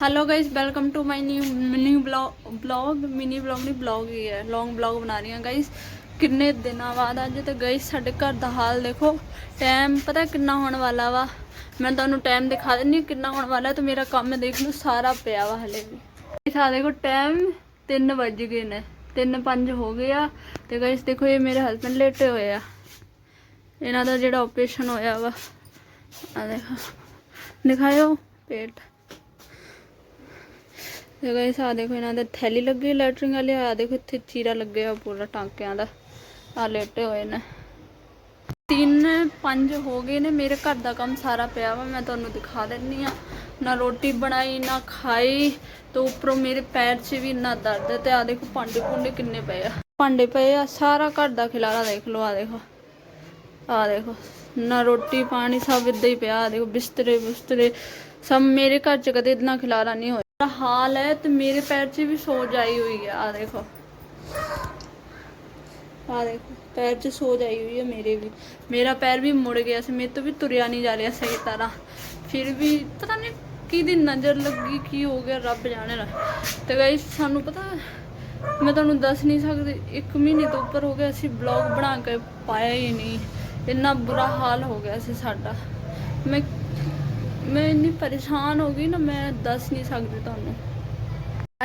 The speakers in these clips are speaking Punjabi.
hello guys welcome to my new mini blog mini blog ਨਹੀਂ ਬਲੌਗ ਹੀ ਹੈ ਲੌਂਗ ਬਲੌਗ ਬਣਾ ਰਹੀ ਹਾਂ ਗਾਇਸ ਕਿੰਨੇ ਦਿਨਾਂ ਬਾਅਦ ਅੱਜ ਤੇ ਗਾਇਸ ਸਾਡੇ ਘਰ ਦਾ ਹਾਲ ਦੇਖੋ ਟਾਈਮ ਪਤਾ ਕਿੰਨਾ ਹੋਣ ਵਾਲਾ ਵਾ ਮੈਂ ਤੁਹਾਨੂੰ ਟਾਈਮ ਦਿਖਾ ਦਿੰਦੀ ਹਾਂ ਕਿੰਨਾ ਹੋਣ ਵਾਲਾ ਤੇ ਮੇਰਾ ਕੰਮ ਦੇਖ ਲਓ ਸਾਰਾ ਪਿਆ ਵਾ ਹਲੇ ਵੀ ਇਸ ਆ ਦੇਖੋ ਟਾਈਮ 3 ਵੱਜ ਗਏ ਨੇ 3:05 ਹੋ ਗਏ ਆ ਤੇ ਗਾਇਸ ਦੇਖੋ ਇਹ ਮੇਰੇ ਹਸਬੰਡ ਲੇਟੇ ਹੋਏ ਆ ਇਹਨਾਂ ਦਾ ਜਿਹੜਾ ਆਪਰੇਸ਼ਨ ਹੋਇਆ ਵਾ ਆ ਦੇਖੋ ਦਿਖਾਇਓ ਪੇਟ ਤੇ ਗਾਇਸ ਆ ਦੇਖੋ ਇਹਨਾਂ ਦੇ ਥੈਲੀ ਲੱਗੀ ਲੈਟਰਿੰਗ ਵਾਲੀ ਆ ਦੇਖੋ ਇੱਥੇ ਚੀਰਾ ਲੱਗਿਆ ਪੂਰਾ ਟਾਂਕਿਆਂ ਦਾ ਆ ਲੇਟੇ ਹੋਏ ਨੇ। ਤਿੰਨ ਪੰਜ ਹੋ ਗਏ ਨੇ, ਮੇਰੇ ਘਰ ਦਾ ਕੰਮ ਸਾਰਾ ਪਿਆ ਵਾ, ਮੈਂ ਤੁਹਾਨੂੰ ਦਿਖਾ ਦਿੰਨੀ ਆ। ਨਾ ਰੋਟੀ ਬਣਾਈ, ਨਾ ਖਾਈ, ਤੇ ਉੱਪਰੋਂ ਮੇਰੇ ਪੈਰ 'ਚ ਵੀ ਇੰਨਾ ਦਰਦ ਹੈ ਤੇ ਆ ਦੇਖੋ ਭਾਂਡੇ ਭੁੰਡੇ ਕਿੰਨੇ ਪਏ ਆ। ਭਾਂਡੇ ਪਏ ਆ, ਸਾਰਾ ਘਰ ਦਾ ਖਿਲਾਰਾ ਦੇਖ ਲਓ ਆ ਦੇਖੋ। ਆ ਦੇਖੋ, ਨਾ ਰੋਟੀ ਪਾਣੀ ਸਭ ਇਦਾਂ ਹੀ ਪਿਆ ਆ ਦੇਖੋ ਬਿਸਤਰੇ ਬਿਸਤਰੇ ਸਭ ਮੇਰੇ ਘਰ ਚ ਕਦੇ ਇਤਨਾ ਖਿਲਾਰਾ ਨਹੀਂ ਹੋਇਆ। ਹਾਲ ਹੈ ਤੇ ਮੇਰੇ ਪੈਰ 'ਚ ਵੀ ਸੋਜ ਆਈ ਹੋਈ ਹੈ। ਆ ਦੇਖੋ। ਆ ਦੇਖੋ, ਪੈਰ 'ਚ ਸੋਜ ਆਈ ਹੋਈ ਹੈ ਮੇਰੇ ਵੀ। ਮੇਰਾ ਪੈਰ ਵੀ ਮੁੜ ਗਿਆ ਸੀ, ਮੇਰੇ ਤੋਂ ਵੀ ਤੁਰਿਆ ਨਹੀਂ ਜਾ ਰਿਹਾ ਸਹੀ ਤਰ੍ਹਾਂ। ਫਿਰ ਵੀ ਪਤਾ ਨਹੀਂ ਕਿਹਦੀ ਨਜ਼ਰ ਲੱਗੀ, ਕੀ ਹੋ ਗਿਆ, ਰੱਬ ਜਾਣੇ ਨਾ। ਤੇ ਗਾਇਸ ਸਾਨੂੰ ਪਤਾ, ਮੈਂ ਤੁਹਾਨੂੰ ਦੱਸ ਨਹੀਂ ਸਕਦੀ, ਇੱਕ ਮਹੀਨੇ ਤੋਂ ਉੱਪਰ ਹੋ ਗਿਆ ਸੀ ਬਲੌਗ ਬਣਾ ਕੇ ਪਾਇਆ ਹੀ ਨਹੀਂ। ਇੰਨਾ ਬੁਰਾ ਹਾਲ ਹੋ ਗਿਆ ਸੀ ਸਾਡਾ। ਮੈਂ ਮੈਂ ਇੰਨੀ ਪਰੇਸ਼ਾਨ ਹੋ ਗਈ ਨਾ ਮੈਂ ਦੱਸ ਨਹੀਂ ਸਕਦੀ ਤੁਹਾਨੂੰ।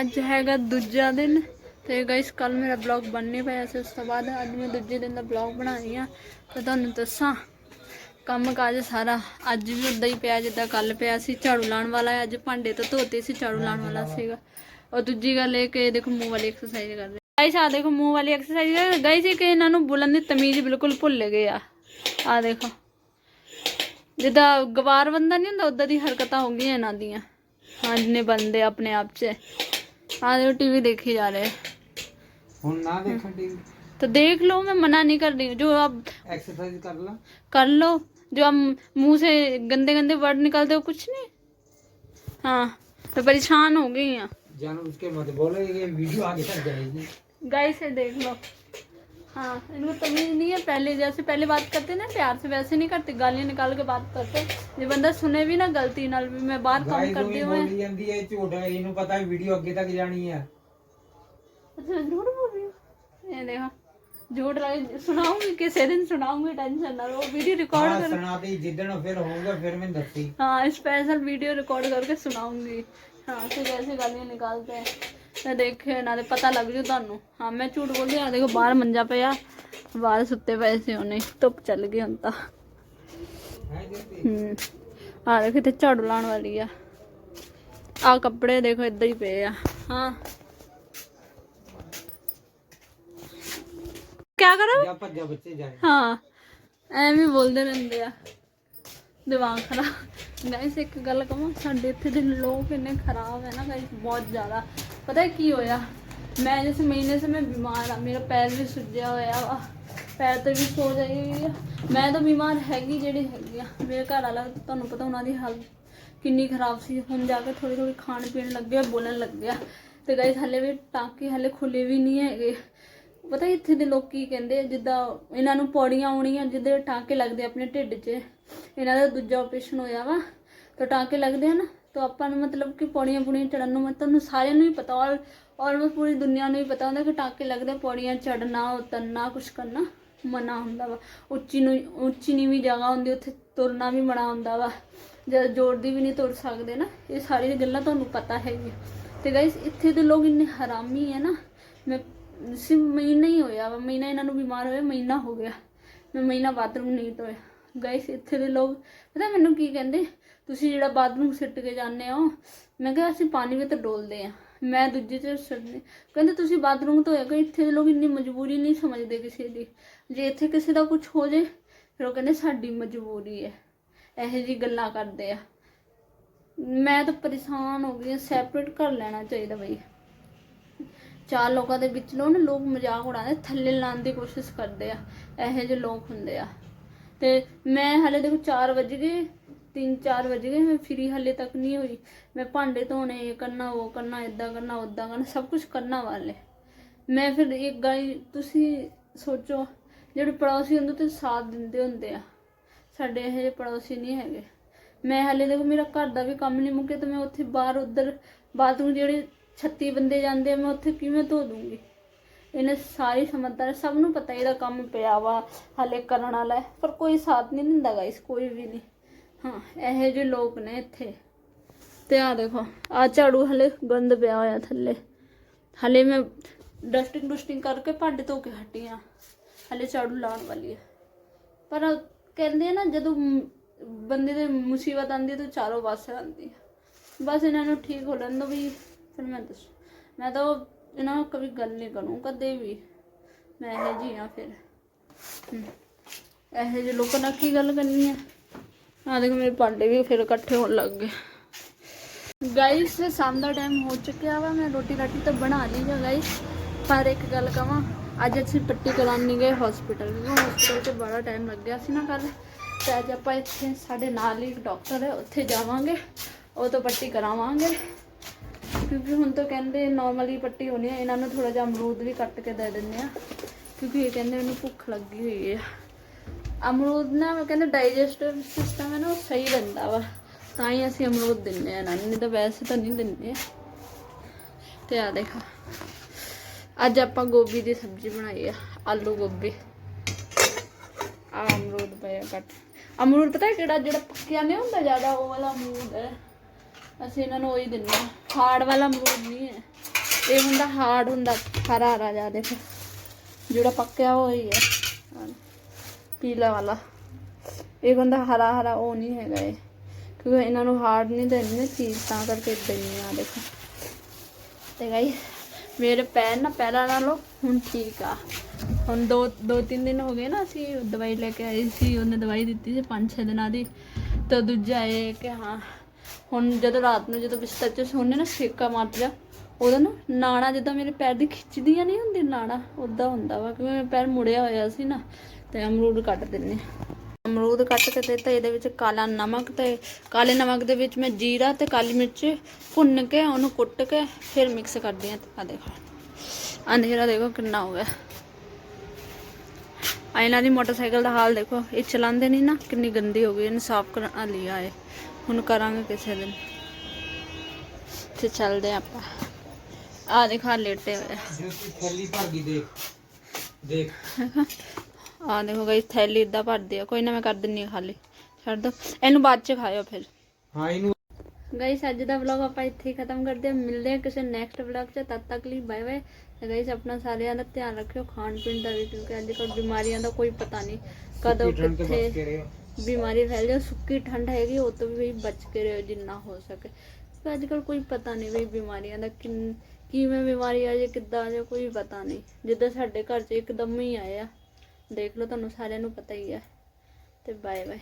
ਅੱਜ ਹੈਗਾ ਦੂਜਾ ਦਿਨ ਤੇ ਗਾਇਸ ਕੱਲ ਮੇਰਾ ਬਲੌਗ ਬਣ ਨਹੀਂ ਪਾਇਆ ਸੀ ਉਸ ਤੋਂ ਬਾਅਦ ਅੱਜ ਮੈਂ ਦੂਜੇ ਦਿਨ ਦਾ ਬਲੌਗ ਬਣਾ ਰਹੀ ਹਾਂ ਤੇ ਤੁਹਾਨੂੰ ਦੱਸਾਂ ਕੰਮ ਕਾਜ ਸਾਰਾ ਅੱਜ ਵੀ ਉਦਾਂ ਹੀ ਪਿਆ ਜਿੱਦਾਂ ਕੱਲ ਪਿਆ ਸੀ ਝਾੜੂ ਲਾਉਣ ਵਾਲਾ ਹੈ। ਅੱਜ ਭਾਂਡੇ ਤਾਂ ਧੋਤੇ ਸੀ ਝਾੜੂ ਲਾਉਣ ਵਾਲਾ ਸੀਗਾ। ਔਰ ਦੂਜੀ ਗੱਲ ਇਹ ਕਿ ਦੇਖੋ ਮੂੰਹ ਵਾਲੀ ਐਕਸਰਸਾਈਜ਼ ਕਰ ਰਹੇ। ਗਾਇਸ ਆ ਦੇਖੋ ਮੂੰਹ ਵਾਲੀ ਐਕਸਰਸਾਈਜ਼ ਗਾਇਸ ਇਹ ਕਿ ਇਹਨਾਂ ਨੂੰ ਬੋਲਣ ਦੀ ਤਮੀਜ਼ ਬਿਲਕੁਲ ਭੁੱਲ ਗਏ ਆ। ਆ ਦੇਖੋ। ਜਿੱਦਾਂ ਗਵਾਰ ਬੰਦਾ ਨਹੀਂ ਹੁੰਦਾ ਉਦਾਂ ਦੀ ਹਰਕਤਾਂ ਹੋ ਗਈਆਂ ਇਹਨਾਂ ਦੀਆਂ ਹਾਂ ਜਿੰਨੇ ਬੰਦੇ ਆਪਣੇ ਆਪ 'ਚ ਆ ਦੇਖੋ ਟੀਵੀ ਦੇਖੀ ਜਾ ਰਹੇ ਹੁਣ ਨਾ ਦੇਖਣ ਦੀ तो देख लो मैं मना नहीं कर रही हूँ जो आप एक्सरसाइज कर ला कर लो जो आप मुंह से गंदे गंदे वर्ड निकालते हो कुछ नहीं हाँ तो परेशान हो गई हैं जान उसके मत बोलो ये वीडियो आगे तक जाएगी गाय से देख लो हाँ इनको तमीज नहीं है पहले जैसे पहले बात करते ना प्यार से वैसे नहीं करते गालियाँ निकाल के बात करते जो बंदा सुने भी ना गलती नाल भी मैं बाहर काम गाइस करती ਉਹ हूँ ਬੋਲੀ ਜਾਂਦੀ ਹੈ ਝੂਠ ਹੈ ਇਹਨੂੰ ਪਤਾ ਹੈ ਵੀਡੀਓ ਅੱਗੇ ਤੱਕ ਜਾਣੀ ਹੈ अच्छा झूठ बोल रही हूँ ये देखो झूठ रही सुनाऊंगी किसी दिन सुनाऊंगी टेंशन ना लो वीडियो रिकॉर्ड ਹਾਂ कर ਸੁਣਾਤੀ ਜਿੱਦਣ ਫਿਰ ਹੋਊਗਾ ਫਿਰ ਮੈਂ ਦੱਸੀ हाँ स्पेशल वीडियो रिकॉर्ड करके सुनाऊंगी हाँ तो कैसे गालियाँ निकालते हैं ਤੇ ਦੇਖਿਓ ਇਹਨਾਂ ਦੇ ਪਤਾ ਲੱਗ ਜੂ ਤੁਹਾਨੂੰ। ਹਾਂ ਮੈਂ ਝੂਠ ਬੋਲਦੀ ਆ ਦੇਖੋ ਬਾਹਰ ਮੰਜਾ ਪਿਆ। ਬਾਹਰ ਸੁੱਤੇ ਪਏ ਸੀ ਉਹਨੇ। ਧੁੱਪ ਚੱਲ ਗਈ ਹੁਣ ਤਾਂ। ਹੂੰ ਆ ਦੇਖੋ ਤੇ ਝਾੜੂ ਲਾਉਣ ਵਾਲੀ ਆ। ਆ ਕੱਪੜੇ ਦੇਖੋ ਇਦਾਂ ਹੀ ਪਏ ਆ। ਹਾਂ। ਕਿਆ ਕਰੋ? ਹਾਂ ਐਵੇਂ ਬੋਲਦੇ ਰਹਿੰਦੇ ਆ। ਦਿਮਾਗ ਖਰਾਬ। ਗਾਇਸ ਇੱਕ ਗੱਲ ਕਹਾਂ ਸਾਡੇ ਇੱਥੇ ਦੇ ਲੋਕ ਇੰਨੇ ਖਰਾਬ ਹੈ ਨਾ ਗਾਇਸ ਬਹੁਤ ਜ਼ਿਆਦਾ। ਪਤਾ ਕੀ ਹੋਇਆ? ਮੈਂ ਜਿਸ ਮਹੀਨੇ ਸੇ ਮੈਂ ਬਿਮਾਰ ਆ ਮੇਰਾ ਪੈਰ ਵੀ ਸੁੱਜਿਆ ਹੋਇਆ ਵਾ। ਪੈਰ ਤੇ ਵੀ ਸੋ ਜਾਈ ਆ। ਮੈਂ ਤਾਂ ਬਿਮਾਰ ਹੈਗੀ ਜਿਹੜੀ ਹੈਗੀ ਆ। ਮੇਰੇ ਘਰ ਵਾਲਾ ਤੁਹਾਨੂੰ ਪਤਾ ਉਹਨਾਂ ਦੀ ਹਾਲਤ ਕਿੰਨੀ ਖਰਾਬ ਸੀ। ਹੁਣ ਜਾ ਕੇ ਥੋੜੀ ਥੋੜੀ ਖਾਣ ਪੀਣ ਲੱਗਿਆ ਬੋਲਣ ਲੱਗਿਆ ਤੇ ਗਾਇਸ ਹਲੇ ਵੀ ਟਾਂਕੇ ਹਲੇ ਖੁੱਲੇ ਵੀ ਨਹੀਂ ਹੈਗੇ। ਪਤਾ ਇੱਥੇ ਦੇ ਲੋਕ ਕੀ ਕਹਿੰਦੇ ਆ? ਜਿੱਦਾਂ ਇਹਨਾਂ ਨੂੰ ਪੌੜੀਆਂ ਆਉਣੀਆਂ, ਜਿੱਦੇ ਟਾਂਕੇ ਲੱਗਦੇ ਆਪਣੇ ਢਿੱਡ 'ਚ। ਇਹਨਾਂ ਦਾ ਦੂਜਾ ਆਪਰੇਸ਼ਨ ਹੋਇਆ ਵਾ। ਤਾਂ ਟਾਂਕੇ ਲੱਗਦੇ ਹਨ ਤਾਂ ਆਪਾਂ ਨੂੰ ਮਤਲਬ ਕਿ ਪੌੜੀਆਂ ਪੂੜੀਆਂ ਚੜਨ ਨੂੰ ਮਤਲਬ ਤੁਹਾਨੂੰ ਸਾਰਿਆਂ ਨੂੰ ਹੀ ਪਤਾ, ਔਰ ਆਲਮੋਸਟ ਪੂਰੀ ਦੁਨੀਆ ਨੂੰ ਹੀ ਪਤਾ ਹੁੰਦਾ ਕਿ ਟਾਂਕੇ ਲੱਗਦੇ ਪੌੜੀਆਂ ਚੜਨਾ ਉਤਰਨਾ, ਕੁਛ ਕਰਨਾ, ਮਨਾ ਹੁੰਦਾ ਵਾ। ਉੱਚੀ ਨੂੰ, ਉੱਚੀ ਨੀਵੀਂ ਜਗ੍ਹਾ ਹੁੰਦੀ, ਉੱਥੇ ਤੁਰਨਾ ਵੀ ਮਨਾ ਹੁੰਦਾ ਵਾ। ਜਦ ਜੋੜਦੀ ਵੀ ਨਹੀਂ ਤੁਰ ਸਕਦੇ ਨਾ, ਇਹ ਸਾਰੀਆਂ ਗੱਲਾਂ ਤੁਹਾਨੂੰ ਪਤਾ ਹੈਗੀਆਂ। ਤੇ ਗਾਇਸ ਇੱਥੇ ਦੇ ਲੋਕ ਇੰਨੇ ਹਰਾਮੀ ਹੈ ਨਾ, ਮੈਂ ਸਿਰ ਮਹੀਨਾ ਹੀ ਹੋਇਆ ਵਾ, ਮਹੀਨਾ ਇਹਨਾਂ ਨੂੰ ਬਿਮਾਰ ਹੋਇਆ, ਮਹੀਨਾ ਹੋ ਗਿਆ। ਮੈਂ ਮਹੀਨਾ ਬਾਥਰੂਮ ਨਹੀਂ ਧੋਇਆ। ਗਾਇਸ ਇੱਥੇ ਦੇ ਲੋਕ, ਪਤਾ ਮੈਨੂੰ ਕੀ ਕਹਿੰਦੇ? ਤੁਸੀਂ ਜਿਹੜਾ ਬਾਥਰੂਮ ਸਿੱਟ ਕੇ ਜਾਂਦੇ ਹੋ, ਮੈਂ ਕਿਹਾ ਅਸੀਂ ਪਾਣੀ ਵਿੱਚ ਡੋਲਦੇ ਆ ਮੈਂ ਦੂਜੇ ਚ ਸਿੱਟਦੇ ਕਹਿੰਦੇ ਤੁਸੀਂ ਬਾਥਰੂਮ ਧੋਇਆ ਕਿ ਇੱਥੇ ਦੇ ਲੋਕ ਇੰਨੀ ਮਜਬੂਰੀ ਨਹੀਂ ਸਮਝਦੇ ਕਿਸੇ ਦੀ। ਜੇ ਇੱਥੇ ਕਿਸੇ ਦਾ ਕੁਝ ਹੋ ਜੇ, ਫਿਰ ਉਹ ਕਹਿੰਦੇ ਸਾਡੀ ਮਜਬੂਰੀ ਹੈ। ਇਹੋ ਜੀ ਗੱਲਾਂ ਕਰਦੇ ਆ। ਮੈਂ ਤਾਂ ਪਰੇਸ਼ਾਨ ਹੋ ਗਈ ਸੈਪਰੇਟ ਕਰ ਲੈਣਾ ਚਾਹੀਦਾ ਬਈ। ਚਾਰ ਲੋਕਾਂ ਦੇ ਵਿੱਚ ਲੋ ਨਾ, ਲੋਕ ਮਜ਼ਾਕ ਉਡਾਉਂਦੇ, ਥੱਲੇ ਲਾਉਣ ਦੀ ਕੋਸ਼ਿਸ਼ ਕਰਦੇ ਆ। ਇਹੋ ਜਿਹੇ ਲੋਕ ਹੁੰਦੇ ਆ। ਤੇ ਮੈਂ ਹਲੇ ਦੇਖੋ 4 ਵਜ ਗਏ 3-4 ਵਜ ਗਏ, ਮੈਂ ਫ੍ਰੀ ਹਲੇ ਤੱਕ ਨਹੀਂ ਹੋਈ। ਮੈਂ ਭਾਂਡੇ ਧੋਣੇ, ਇਹ ਕਰਨਾ, ਉਹ ਕਰਨਾ ਇਦਾਂ ਕਰਨਾ ਉਦਾਂ ਕਰਨਾ, ਸਭ ਕੁਝ ਕਰਨਾ ਵਾਲੇ ਮੈਂ ਫਿਰ ਇੱਕ ਗੱਲ, ਤੁਸੀਂ ਸੋਚੋ, ਜਿਹੜੇ ਪੜੋਸੀ ਹੁੰਦੇ ਤੇ ਸਾਥ ਦਿੰਦੇ ਹੁੰਦੇ ਆ। ਸਾਡੇ ਇਹ ਜਿਹੇ ਪੜੋਸੀ ਨਹੀਂ ਹੈਗੇ। ਮੈਂ ਹਲੇ ਦੇਖੋ, ਮੇਰਾ ਘਰ ਦਾ ਵੀ ਕੰਮ ਨਹੀਂ ਮੁੱਕਿਆ, ਤੇ ਮੈਂ ਉੱਥੇ ਬਾਹਰ, ਉੱਧਰ ਬਾਥਰੂਮ ਜਿਹੜੇ 36 ਬੰਦੇ ਜਾਂਦੇ ਆ, ਮੈਂ ਉੱਥੇ ਕਿਵੇਂ ਧੋ ਦੂੰਗੀ? ਇਹਨੇ ਸਾਰੀ ਸਮਝਦਾਰ, ਸਭ ਨੂੰ ਪਤਾ ਇਹਦਾ ਕੰਮ ਪਿਆ ਵਾ, ਹਲੇ ਕਰਨ ਵਾਲਾ ਪਰ ਕੋਈ ਸਾਥ ਨਹੀਂ ਦਿੰਦਾ ਗਾਇਸ ਕੋਈ ਵੀ ਨਹੀਂ ਹਾਂ, ਇਹੋ ਜਿਹੇ ਲੋਕ ਨੇ ਇੱਥੇ। ਤੇ ਆ ਦੇਖੋ ਆ ਝਾੜੂ ਹਲੇ ਗੰਦ ਪਿਆ ਹੋਇਆ ਥੱਲੇ। ਹਲੇ ਮੈਂ ਡਸਟਿੰਗ ਡਸਟਿੰਗ ਕਰਕੇ ਭਾਂਡੇ ਧੋ ਕੇ ਹਟੀ ਆ। ਹਲੇ ਝਾੜੂ ਲਾਉਣ ਵਾਲੀ ਹੈ ਪਰ ਕਹਿੰਦੇ ਆ ਨਾ, ਜਦੋਂ ਬੰਦੇ ਦੇ ਮੁਸੀਬਤ ਆਉਂਦੀ ਹੈ ਤਾਂ ਚਾਰੋਂ ਪਾਸੇ ਆਉਂਦੀ ਹੈ ਬਸ ਇਹਨਾਂ ਨੂੰ ਠੀਕ ਹੋ ਲੈਣ ਦੋ ਵੀ, ਫਿਰ ਮੈਂ ਦੱਸ, ਮੈਂ ਤਾਂ ਉਹ, ਇਹਨਾਂ ਨਾਲ ਕभी ਗੱਲ ਨਹੀਂ ਕਰੂੰ, ਕਦੇ ਵੀ। ਮੈਂ ਇਹ ਜੀ ਆ ਫਿਰ। ਇਹੋ ਜਿਹੇ ਲੋਕਾਂ ਨਾਲ ਕੀ ਗੱਲ ਕਰਨੀ ਹੈ ਆ ਦੇਖੋ ਮੇਰੇ ਭਾਂਡੇ ਵੀ ਫਿਰ ਇਕੱਠੇ ਹੋਣ ਲੱਗ ਗਏ। ਗਾਇਸ ਸ਼ਾਮ ਦਾ ਟਾਈਮ ਹੋ ਚੁੱਕਿਆ ਵਾ, ਮੈਂ ਰੋਟੀ ਰਾਟੀ ਤਾਂ ਬਣਾ ਲਈ ਹੈ ਗਾਇਸ ਪਰ ਇੱਕ ਗੱਲ ਕਹਾਂ ਅੱਜ ਅਸੀਂ ਪੱਟੀ ਕਰਾਉਣ ਨਹੀਂ ਗਏ ਹਸਪੀਟਲ ਕਿਉਂਕਿ ਹਸਪੀਟਲ 'ਚ ਬੜਾ ਟਾਈਮ ਲੱਗਿਆ ਸੀ ਨਾ ਕੱਲ ਤੇ ਅੱਜ ਆਪਾਂ ਇੱਥੇ ਸਾਡੇ ਨਾਲ ਹੀ ਇੱਕ ਡਾਕਟਰ ਹੈ, ਉੱਥੇ ਜਾਵਾਂਗੇ, ਉਹ ਤੋਂ ਪੱਟੀ ਕਰਾਵਾਂਗੇ। ਕਿਉਂਕਿ ਹੁਣ ਤਾਂ ਕਹਿੰਦੇ ਨਾਰਮਲੀ ਪੱਟੀ ਹੋਣੀ ਹੈ ਇਹਨਾਂ ਨੂੰ ਥੋੜਾ ਜਿਹਾ ਅਮਰੂਦ ਵੀ ਕੱਟ ਕੇ ਦੇ ਦਿੰਦੇ ਆ। ਕਿਉਂਕਿ ਇਹ ਕਹਿੰਦੇ ਮੈਨੂੰ ਭੁੱਖ ਲੱਗੀ ਹੋਈ ਹੈ ਅਮਰੂਦ ਨਾ ਮੈਂ ਕਹਿੰਦੇ ਡਾਈਜੈਸਟਿਵ ਸਿਸਟਮ ਹੈ ਨਾ ਉਹ ਸਹੀ ਰਹਿੰਦਾ ਵਾ। ਤਾਂ ਹੀ ਅਸੀਂ ਅਮਰੂਦ ਦਿੰਦੇ ਆ ਇਹਨਾਂ ਨਹੀਂ ਤਾਂ ਵੈਸੇ ਤਾਂ ਨਹੀਂ ਦਿੰਦੇ। ਤੇ ਆ ਦੇਖਾ, ਅੱਜ ਆਪਾਂ ਗੋਭੀ ਦੀ ਸਬਜ਼ੀ ਬਣਾਈ ਆ, ਆਲੂ ਗੋਭੀ। ਆ ਅਮਰੂਦ ਪਿਆ ਕੱਟ। ਅਮਰੂਦ ਪਤਾ ਕਿਹੜਾ, ਜਿਹੜਾ ਪੱਕਿਆ ਨਹੀਂ ਹੁੰਦਾ ਜ਼ਿਆਦਾ, ਉਹ ਵਾਲਾ ਅਮਰੂਦ ਹੈ। ਅਸੀਂ ਇਹਨਾਂ ਨੂੰ ਉਹੀ ਦਿੰਦੇ ਆ। ਹਾਰਡ ਵਾਲਾ ਅਮਰੂਦ ਨਹੀਂ ਹੈ। ਇਹ ਹੁੰਦਾ ਹਾਰਡ ਹੁੰਦਾ ਹਰਾ ਹਰਾ ਜਿਹਾ, ਦੇਖੋ। ਜਿਹੜਾ ਪੱਕਿਆ ਉਹ ਹੀ ਹੈ। ਪੀਲਾ ਵਾਲਾ। ਇਹ ਬੰਦਾ ਹਰਾ ਹਰਾ ਉਹ ਨਹੀਂ ਹੈਗਾ ਇਹ। ਕਿਉਂਕਿ ਇਹਨਾਂ ਨੂੰ ਹਾਰਡ ਨਹੀਂ ਦਿੰਦੇ ਚੀਜ਼, ਤਾਂ ਕਰਕੇ ਦਿੰਦੇ ਆ, ਦੇਖੋ। ਤੇ ਗਾਈ ਮੇਰੇ ਪੈਰ ਨਾ ਪਹਿਲਾਂ ਨਾਲੋਂ ਹੁਣ ਠੀਕ ਆ। ਹੁਣ ਦੋ ਦੋ ਤਿੰਨ ਦਿਨ ਹੋ ਗਏ ਨਾ ਅਸੀਂ ਦਵਾਈ ਲੈ ਕੇ ਆਏ ਸੀ, ਉਹਨੇ ਦਵਾਈ ਦਿੱਤੀ ਸੀ 5-6 ਦਿਨਾਂ ਦੀ। ਤਾਂ ਦੂਜਾ ਇਹ ਕਿ ਹਾਂ, ਹੁਣ ਜਦੋਂ ਰਾਤ ਨੂੰ ਜਦੋਂ ਬਿਸਤਰ 'ਚ ਸੌਂਦੇ ਨਾ ਛੇਕਾ ਮਾਰ ਜਾ ਉਹਦਾ ਨਾ ਨਾੜਾ ਜਿੱਦਾਂ ਮੇਰੇ ਪੈਰ ਦੀ ਖਿੱਚਦੀਆਂ ਨਹੀਂ ਹੁੰਦੀ ਨਾਣਾ ਉਦਾਂ ਹੁੰਦਾ ਵਾ, ਕਿਉਂਕਿ ਮੇਰਾ ਪੈਰ ਮੁੜਿਆ ਹੋਇਆ ਸੀ ਨਾ। ਤੇ ਅਮਰੂਦ ਕੱਟ ਦਿੰਨੇ ਅਮਰੂਦ ਕੱਟ ਕੇ ਦਿੱਤਾ ਇਹਦੇ ਵਿੱਚ ਕਾਲਾ ਨਮਕ ਤੇ ਕਾਲੇ ਨਮਕ ਦੇ ਵਿੱਚ ਮੈਂ ਜੀਰਾ ਤੇ ਕਾਲੀ ਮਿਰਚ ਭੁੰਨ ਕੇ ਉਹਨੂੰ ਕੁੱਟ ਕੇ ਫਿਰ ਮਿਕਸ ਕਰਦੀ ਹਾਂ। ਆ ਦੇਖੋ। ਅੰਧੇਰਾ ਦੇਖੋ ਕਿੰਨਾ ਹੋ ਗਿਆ। ਆ ਇਹਨਾਂ ਦੀ ਮੋਟਰਸਾਈਕਲ ਦਾ ਹਾਲ ਦੇਖੋ। ਇਹ ਚਲਾਉਂਦੇ ਨਹੀਂ ਨਾ ਕਿੰਨੀ ਗੰਦੀ ਹੋ ਗਈ। ਇਹਨੂੰ ਸਾਫ਼ ਕਰਨ ਲਈ ਆਏ ਹੁਣ ਕਰਾਂਗੇ ਕਿਸੇ ਦਿਨ। ਤੇ ਚੱਲਦੇ ਆਪਾਂ। ਆ ਦੇਖੋ ਲੇਟੇ ਹੋਏ ਜੋ ਤੂੰ ਥੈਲੀ ਭਰ ਗਈ ਦੇਖ। ਦੇਖ। ਆ ਦੇਖੋ ਗਈ ਥੈਲੀ ਇਦਾਂ ਭਰਦੀ ਆ। ਕੋਈ ਨਾ ਮੈਂ ਕਰ ਦਿੰਨੀ ਆ ਖਾਲੀ। ਛੱਡ ਦੋ। ਇਹਨੂੰ ਬਾਅਦ ਚ ਖਾਇਓ ਫਿਰ। ਹਾਂ ਇਹਨੂੰ ਗਾਇਸ ਅੱਜ ਦਾ ਵਲੌਗ ਆਪਾਂ ਇੱਥੇ ਹੀ ਖਤਮ ਕਰਦੇ ਹਾਂ। ਮਿਲਦੇ ਹਾਂ ਕਿਸੇ ਨੈਕਸਟ ਵਲੌਗ 'ਚ। ਤਦ ਤੱਕ ਲਈ ਬਾਏ ਬਾਏ ਤੇ ਗਾਇਸ ਆਪਣਾ ਸਾਰਿਆਂ ਦਾ ਧਿਆਨ ਰੱਖਿਓ। ਖਾਣ ਪੀਣ ਦਾ ਵੀ ਕਿਉਂਕਿ ਅੱਜ ਕੱਲ੍ਹ ਬਿਮਾਰੀਆਂ ਦਾ ਕੋਈ ਪਤਾ ਨਹੀਂ ਕਦੋਂ ਕਿੱਥੇ ਬਿਮਾਰੀ ਫੈਲ ਜਾ ਸੁੱਕੀ ਠੰਡ ਹੈਗੀ ਉਹ ਤੋਂ ਵੀ ਬਚ ਕੇ ਰਹੋ ਜਿੰਨਾ ਹੋ ਸਕੇ। ਕਿਉਂਕਿ ਅੱਜ ਕੱਲ੍ਹ ਕੋਈ ਪਤਾ ਨਹੀਂ ਵੀ ਬਿਮਾਰੀਆਂ ਦਾ ਕਿੰਨ ਕਿਵੇਂ ਬਿਮਾਰੀ ਆ ਜੇ ਕਿੱਦਾਂ ਆ ਜੇ ਕੋਈ ਪਤਾ ਨਹੀਂ। ਜਿੱਦਾਂ ਸਾਡੇ ਘਰ 'ਚ ਇੱਕਦਮ ਹੀ ਆਏ ਆ। ਦੇਖ ਲਓ ਤੁਹਾਨੂੰ ਸਾਰਿਆਂ ਨੂੰ ਪਤਾ ਹੀ ਹੈ ਤੇ ਬਾਏ ਬਾਏ